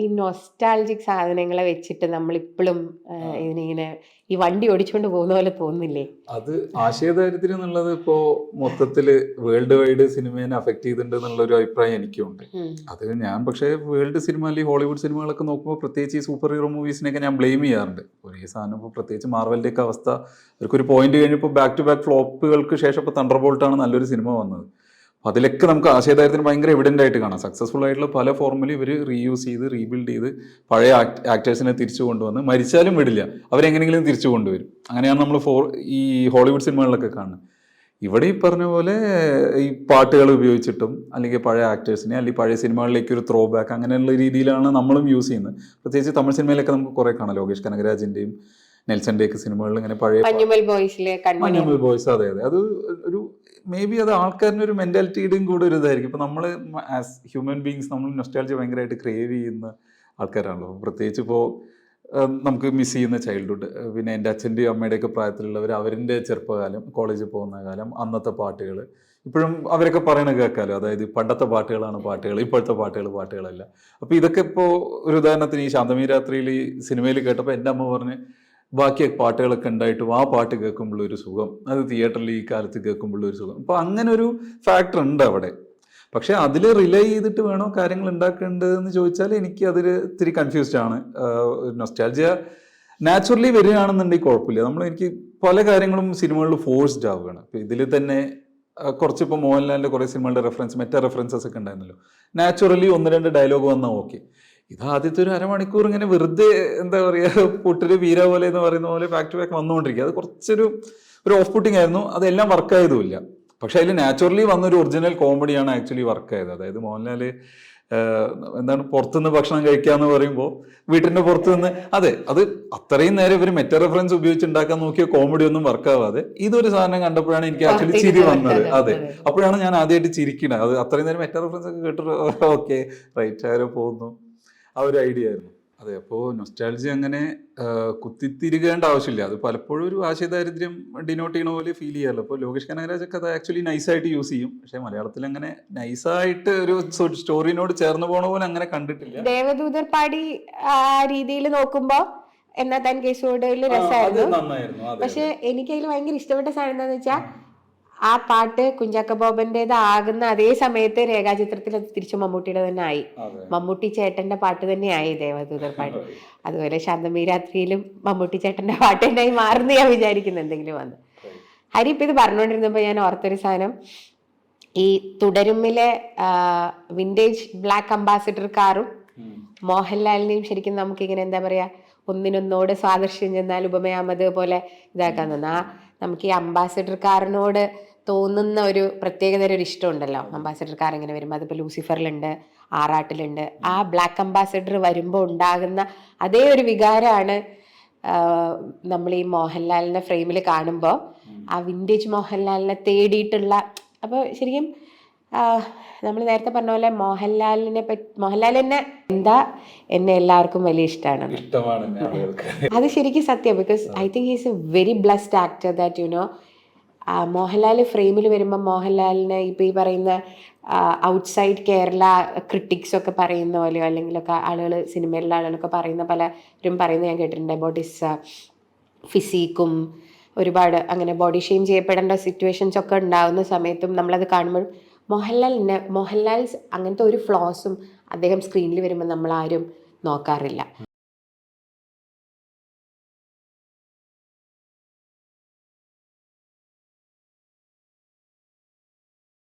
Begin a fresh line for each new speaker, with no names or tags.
ഈ നൊസ്റ്റാൾജിക് സാധനങ്ങളെ വെച്ചിട്ട് നമ്മൾ ഇപ്പോഴും ഇതിനിങ്ങനെ ഈ വണ്ടി ഓടിച്ചുകൊണ്ട് പോകുന്ന പോലെ തോന്നുന്നില്ലേ?
അത് ആശയദാരിദ്ര്യം എന്നുള്ളത് ഇപ്പോ മൊത്തത്തിൽ വേൾഡ് വൈഡ് സിനിമേനെ അഫക്ട് ചെയ്തിട്ടുണ്ട് എന്നുള്ള ഒരു അഭിപ്രായം എനിക്കുണ്ട്. അത് ഞാൻ പക്ഷേ വേൾഡ് സിനിമ അല്ലെങ്കിൽ ഹോളിവുഡ് സിനിമകളൊക്കെ നോക്കുമ്പോൾ പ്രത്യേകിച്ച് ഈ സൂപ്പർ ഹീറോ മൂവീസിനെയൊക്കെ ഞാൻ ബ്ലെയിം ചെയ്യാറുണ്ട്. ഒരേ സാധനം ഇപ്പോൾ പ്രത്യേകിച്ച് മാർവലിന്റെ ഒക്കെ അവസ്ഥ. അവർക്കൊരു പോയിന്റ് കഴിഞ്ഞപ്പോൾ ബാക്ക് ടു ബാക്ക് ഫ്ലോപ്പുകൾക്ക് ശേഷം ഇപ്പോൾ തണ്ടർ ബോൾട്ടാണ് നല്ലൊരു സിനിമ വന്നത്. അപ്പോൾ അതിലൊക്കെ നമുക്ക് ആശയദാരിദ്ര്യം ഭയങ്കര എവിഡന്റ് ആയിട്ട് കാണാം. സക്സസ്ഫുൾ ആയിട്ടുള്ള പല ഫോർമുലയും ഇവർ റീയൂസ് ചെയ്ത് റീബിൽഡ് ചെയ്ത് പഴയ ആക്ടേഴ്സിനെ തിരിച്ചു കൊണ്ടുവന്ന് മരിച്ചാലും വിടില്ല. അവരെങ്ങനെങ്കിലും തിരിച്ചു കൊണ്ടുവരും. അങ്ങനെയാണ് നമ്മൾ ഫോർ ഈ ഹോളിവുഡ് സിനിമകളിലൊക്കെ കാണുന്നത്. ഇവിടെ ഈ പറഞ്ഞ പോലെ ഈ പാട്ടുകൾ ഉപയോഗിച്ചിട്ടും അല്ലെങ്കിൽ പഴയ ആക്ടേഴ്സിനെ അല്ലെങ്കിൽ പഴയ സിനിമകളിലേക്ക് ഒരു ത്രോ ബാക്ക് അങ്ങനെയുള്ള രീതിയിലാണ് നമ്മളും യൂസ് ചെയ്യുന്നത്. പ്രത്യേകിച്ച് തമിഴ് സിനിമയിലൊക്കെ നമുക്ക് കുറേ കാണാം. ലോകേഷ് കനകരാജിന്റെയും നെൽസന്റെ ഡേക്ക് സിനിമകളിൽ ഇങ്ങനെ പഴയ
മഞ്ഞുമൽ ബോയ്സിലെ കൺമണി
മഞ്ഞുമൽ ബോയ്സ് അതെ അതെ. അത് ഒരു മേ ബി അത് ആൾക്കാരിന് ഒരു മെന്റാലിറ്റിയുടെയും കൂടെ ഒരു ഇതായിരിക്കും. ഇപ്പൊ നമ്മൾ ആസ് ഹ്യൂമൻ ബീങ്സ് നമ്മൾ നൊസ്റ്റാൾജി ഭയങ്കരമായിട്ട് ക്രേവ് ചെയ്യുന്ന ആൾക്കാരാണല്ലോ. പ്രത്യേകിച്ച് ഇപ്പോൾ നമുക്ക് മിസ് ചെയ്യുന്ന ചൈൽഡ്ഹുഡ് പിന്നെ എന്റെ അച്ഛന്റെയും അമ്മയുടെയൊക്കെ പ്രായത്തിലുള്ളവർ അവരിന്റെ ചെറുപ്പകാലം കോളേജിൽ പോകുന്ന കാലം അന്നത്തെ പാട്ടുകൾ. ഇപ്പോഴും അവരൊക്കെ പറയണ കേൾക്കാമല്ലോ. അതായത് പണ്ടത്തെ പാട്ടുകളാണ് പാട്ടുകൾ ഇപ്പോഴത്തെ പാട്ടുകൾ പാട്ടുകളല്ല. അപ്പോൾ ഇതൊക്കെ ഇപ്പോൾ ഒരു ഉദാഹരണത്തിന് ഈ ശാന്തമീ രാത്രിയിൽ ഈ സിനിമയിൽ കേട്ടപ്പോൾ എന്റെ അമ്മ പറഞ്ഞ് ബാക്കി പാട്ടുകളൊക്കെ ഉണ്ടായിട്ടും ആ പാട്ട് കേൾക്കുമ്പോൾ ഒരു സുഖം അത് തിയേറ്ററിൽ ഈ കാലത്ത് കേൾക്കുമ്പോൾ ഒരു സുഖം. അപ്പോൾ അങ്ങനെ ഒരു ഫാക്ടർ ഉണ്ട് അവിടെ. പക്ഷേ അതിൽ റിലേ ചെയ്തിട്ട് വേണോ കാര്യങ്ങൾ ഉണ്ടാക്കേണ്ടതെന്ന് ചോദിച്ചാൽ എനിക്ക് അതിൽ ഇത്തിരി കൺഫ്യൂസ്ഡ് ആണ്. നൊസ്റ്റാൾജിയ നാച്ചുറലി വരികയാണെന്നുണ്ടെങ്കിൽ കുഴപ്പമില്ല. നമ്മൾ എനിക്ക് പല കാര്യങ്ങളും സിനിമകളിൽ ഫോഴ്സ്ഡ് ആവുകയാണ്. ഇപ്പം ഇതിൽ തന്നെ കുറച്ചിപ്പോൾ മോഹൻലാലിന്റെ കുറേ സിനിമകളുടെ റെഫറൻസ് മറ്റേ റെഫറൻസസ് ഒക്കെ ഉണ്ടായിരുന്നല്ലോ. നാച്ചുറലി ഒന്ന് രണ്ട് ഡയലോഗ് വന്നാൽ ഓക്കെ ഇത് ആദ്യത്തെ ഒരു അരമണിക്കൂർ ഇങ്ങനെ വെറുതെ എന്താ പറയുക പൊട്ടിൽ വീര പോലെ എന്ന് പറയുന്ന പോലെ ബാക്ക് ടു ബാക്ക് വന്നുകൊണ്ടിരിക്കുക. അത് കുറച്ചൊരു ഒരു ഓഫ് പുട്ടിങ് ആയിരുന്നു. അതെല്ലാം വർക്ക് ആയതുമില്ല. പക്ഷെ അതിൽ നാച്ചുറലി വന്നൊരു ഒറിജിനൽ കോമഡിയാണ് ആക്ച്വലി വർക്ക് ആയത്. അതായത് മോഹൻലാൽ എന്താണ് പുറത്തുനിന്ന് ഭക്ഷണം കഴിക്കാന്ന് പറയുമ്പോൾ വീട്ടിന്റെ പുറത്ത് നിന്ന് അതെ അത് അത്രയും നേരം ഇവർ മെറ്റ റെഫറൻസ് ഉപയോഗിച്ച് ഉണ്ടാക്കാൻ നോക്കിയ കോമഡി ഒന്നും വർക്ക് ആവാതെ ഇതൊരു സാധനം കണ്ടപ്പോഴാണ് എനിക്ക് ആക്ച്വലി ചിരി വന്നത്. അതെ. അപ്പോഴാണ് ഞാൻ ആദ്യമായിട്ട് ചിരിക്കണത്. അത് അത്രയും നേരം മെറ്റ റെഫറൻസ് ഒക്കെ കേട്ടിട്ട് ഓക്കെ റൈറ്റ് ആരോ പോകുന്നു. ആ ഒരു ഐഡിയ ആയിരുന്നു. അതെ അപ്പോൾ നൊസ്റ്റാൾജി അങ്ങനെ കുത്തിത്തിരികേണ്ട ആവശ്യമില്ല. അത് പലപ്പോഴും ഒരു ആശയദാരിദ്ര്യം ഡിനോട്ട് ചെയ്യണ പോലെ ഫീൽ ചെയ്യാമല്ലോ അപ്പോൾ ലോകേഷ് കനകരാജൊക്കെ അത് ആക്ച്വലി നൈസായിട്ട് യൂസ് ചെയ്യും. പക്ഷേ മലയാളത്തിൽ അങ്ങനെ നൈസായിട്ട് ഒരു സ്റ്റോറിനോട് ചേർന്ന് പോണ പോലെ അങ്ങനെ കണ്ടിട്ടില്ല.
ദേവദൂതർ പാടി ആ രീതിയിൽ നോക്കുമ്പോൾ എന്നാ താൻ കേസുകൂടലിൽ രസമായിരുന്നു പക്ഷെ എനിക്ക് അതിൽ ഭയങ്കര ഇഷ്ടപ്പെട്ട സാധനം എന്താണെന്ന് വെച്ചാൽ ആ പാട്ട് കുഞ്ചാക്ക ബോബന്റേത് ആകുന്ന അതേ സമയത്ത് രേഖാചിത്രത്തിൽ അത് തിരിച്ചു മമ്മൂട്ടിയുടെ തന്നെ ആയി. മമ്മൂട്ടി ചേട്ടന്റെ പാട്ട് തന്നെ ആയി ദേവദൂതർ പാട്ട്. അതുപോലെ ശാന്തമീ രാത്രിയിലും മമ്മൂട്ടി ചേട്ടന്റെ പാട്ട് തന്നെയായി മാറുന്ന ഞാൻ വിചാരിക്കുന്നു എന്തെങ്കിലും വന്ന്. ഹരി ഇപ്പൊ ഇത് പറഞ്ഞുകൊണ്ടിരുന്നപ്പോ ഞാൻ ഓർത്തൊരു സാധനം. ഈ തുടരുമ്മിലെ വിന്റേജ് ബ്ലാക്ക് അംബാസിഡർ കാറും. മോഹൻലാലിനെയും ശരിക്കും നമുക്ക് ഇങ്ങനെ എന്താ പറയാ ഒന്നിനൊന്നോട് സ്വാദർശ്യം ചെന്നാൽ ഉപമയാമത് പോലെ ഇതാക്കാൻ തോന്നുന്നു. ആ നമുക്ക് ഈ അംബാസിഡർ കാറിനോട് തോന്നുന്ന ഒരു പ്രത്യേകതര ഒരു ഇഷ്ടമുണ്ടല്ലോ. അംബാസിഡർ കാർ ഇങ്ങനെ വരുമ്പോൾ അതിപ്പോൾ ലൂസിഫറിലുണ്ട് ആറാട്ടിലുണ്ട്. ആ ബ്ലാക്ക് അംബാസിഡർ വരുമ്പോൾ ഉണ്ടാകുന്ന അതേ ഒരു വികാരമാണ് നമ്മൾ ഈ മോഹൻലാലിനെ ഫ്രെയിമിൽ കാണുമ്പോൾ ആ വിന്റേജ് മോഹൻലാലിനെ തേടിയിട്ടുള്ള അപ്പോൾ ശരിക്കും നമ്മൾ നേരത്തെ പറഞ്ഞ പോലെ മോഹൻലാലിനെ പറ്റി മോഹൻലാൽ എന്നെ എന്താ എന്നെ എല്ലാവർക്കും വലിയ ഇഷ്ടമാണ് അത് ശരിക്കും സത്യം because I think he's a very blessed actor that you know Mohanlal ഫ്രെയിമിൽ വരുമ്പോൾ മോഹൻലാലിനെ ഇപ്പോൾ ഈ പറയുന്ന ഔട്ട്സൈഡ് കേരള ക്രിട്ടിക്സ് ഒക്കെ പറയുന്ന പോലെയോ അല്ലെങ്കിലൊക്കെ ആളുകൾ സിനിമയിലുള്ള ആളുകളൊക്കെ പറയുന്ന പലരും പറയുന്നത് ഞാൻ കേട്ടിട്ടുണ്ട്. അബൌട്ട് ഇസ് ഫിസിക്കും ഒരുപാട് അങ്ങനെ ബോഡി ഷെയിം ചെയ്യപ്പെടേണ്ട സിറ്റുവേഷൻസ് ഒക്കെ ഉണ്ടാകുന്ന സമയത്തും നമ്മളത് കാണുമ്പോഴും മോഹൻലാലിന് മോഹൻലാൽ അങ്ങനത്തെ ഒരു ഫ്ലോസും അദ്ദേഹം സ്ക്രീനിൽ വരുമ്പോൾ നമ്മളാരും നോക്കാറില്ല.